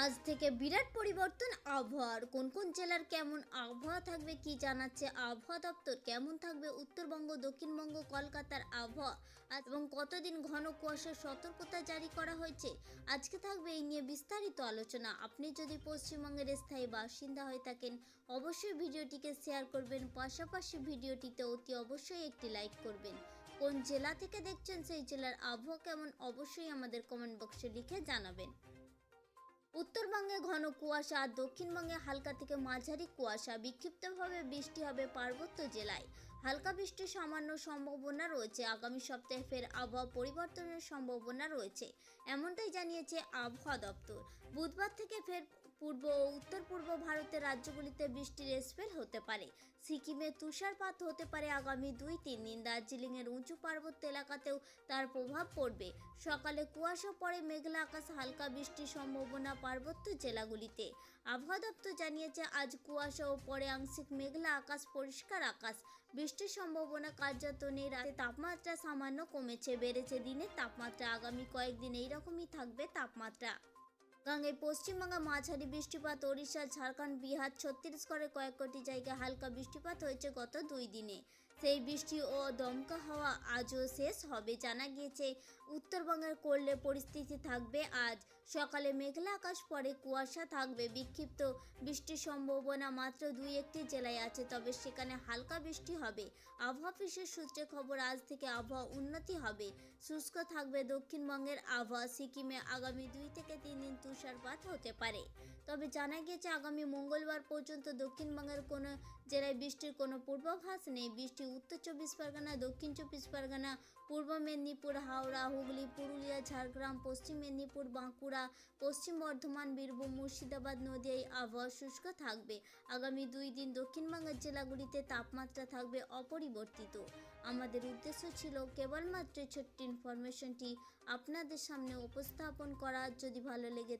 আজ থেকে বিরাট পরিবর্তন আবহাওয়ার কোন কোন জেলার কেমন আবহাওয়া থাকবে কি জানাচ্ছে আবহাওয়া দপ্তর? কেমন থাকবে উত্তরবঙ্গ, দক্ষিণবঙ্গ, কলকাতার আবহাওয়া? এবং কতদিন ঘন কুয়াশার সতর্কতা জারি করা হয়েছে? আজকে থাকবে এই নিয়ে বিস্তারিত আলোচনা। আপনি যদি পশ্চিমবঙ্গের স্থায়ী বাসিন্দা হয়ে থাকেন, অবশ্যই ভিডিওটিকে শেয়ার করবেন। পাশাপাশি ভিডিওটিতে অতি অবশ্যই একটি লাইক করবেন। কোন জেলা থেকে দেখছেন সেই জেলার আবহাওয়া কেমন, অবশ্যই আমাদের কমেন্ট বক্সে লিখে জানাবেন। উত্তরবঙ্গে ঘন কুয়াশা আর দক্ষিণবঙ্গে হালকা থেকে মাঝারি কুয়াশা বিক্ষিপ্তভাবে বৃষ্টি হবে পার্বত্য জেলায়। হালকা বৃষ্টির সামান্য সম্ভাবনা রয়েছে। আগামী সপ্তাহে ফের আবহাওয়া পরিবর্তনের সম্ভাবনা রয়েছে, এমনটাই জানিয়েছে আবহাওয়া দপ্তর। বুধবার থেকে ফের পূর্ব ও উত্তর পূর্ব ভারতের রাজ্যগুলিতে বৃষ্টির স্পেল হতে পারে। সিকিমে তুষারপাত হতে পারে আগামী দুই তিন দিন। দার্জিলিংয়ের উঁচু পার্বত্য এলাকাতেও তার প্রভাব পড়বে। সকালে কুয়াশা পড়ে মেঘলা আকাশ হালকা বৃষ্টির সম্ভাবনা পার্বত্য জেলাগুলিতে। আবহাওয়া দপ্তর জানিয়েছে, আজ কুয়াশা ও পরে আংশিক মেঘলা আকাশ, পরিষ্কার আকাশ। বৃষ্টির সম্ভাবনা কার্যত নেই রাতে তাপমাত্রা সামান্য কমেছে, বেড়েছে। দিনের তাপমাত্রা আগামী কয়েকদিন এইরকমই থাকবে তাপমাত্রা। গাঙ্গে পশ্চিমবঙ্গে মাঝারি বৃষ্টিপাত, ওড়িশা, ঝাড়খণ্ড, বিহার, ছত্তিশগড়ের কয়েক কোটি জায়গায় হালকা বৃষ্টিপাত হয়েছে গত দুই দিনে। সেই বৃষ্টি ও দমকা হাওয়া আজও শেষ হবে জানা গিয়েছে। উত্তরবঙ্গের করলে পরিস্থিতি থাকবে আজ। সকালে মেঘলা আকাশ, পরে কুয়াশা থাকবে। বিক্ষিপ্ত বৃষ্টির সম্ভাবনা মাত্র দুই একটি জেলায় আছে, তবে সেখানে হালকা বৃষ্টি হবে। আবহাওয়া অফিসের সূত্রে খবর, আজ থেকে আবহাওয়া উন্নতি হবে। শুষ্ক থাকবে দক্ষিণবঙ্গের আবহাওয়া। সিকিমে আগামী দুই থেকে তিন দিন তুষারপাত হতে পারে। তবে জানা গিয়েছে, আগামী মঙ্গলবার পর্যন্ত দক্ষিণবঙ্গের কোনো জেলায় বৃষ্টির কোনো পূর্বাভাস নেই। বৃষ্টি উত্তর চব্বিশ পরগনা, দক্ষিণ চব্বিশ পরগনা, পূর্ব মেদিনীপুর, হাওড়া, হুগলি, পুরুলিয়া, ঝাড়গ্রাম, পশ্চিম মেদিনীপুর, বাঁকুড়া, পশ্চিম বর্ধমান, বীরভূম, মুর্শিদাবাদ নদিয়ায় আবহাওয়া শুষ্ক থাকবে। আগামী দুই দিন দক্ষিণবঙ্গের জেলাগুলিতে তাপমাত্রা থাকবে অপরিবর্তিত। আমাদের উদ্দেশ্য ছিল কেবলমাত্র ছোট্ট ইনফরমেশনটি আপনাদের সামনে উপস্থাপন করা। যদি ভালো লেগে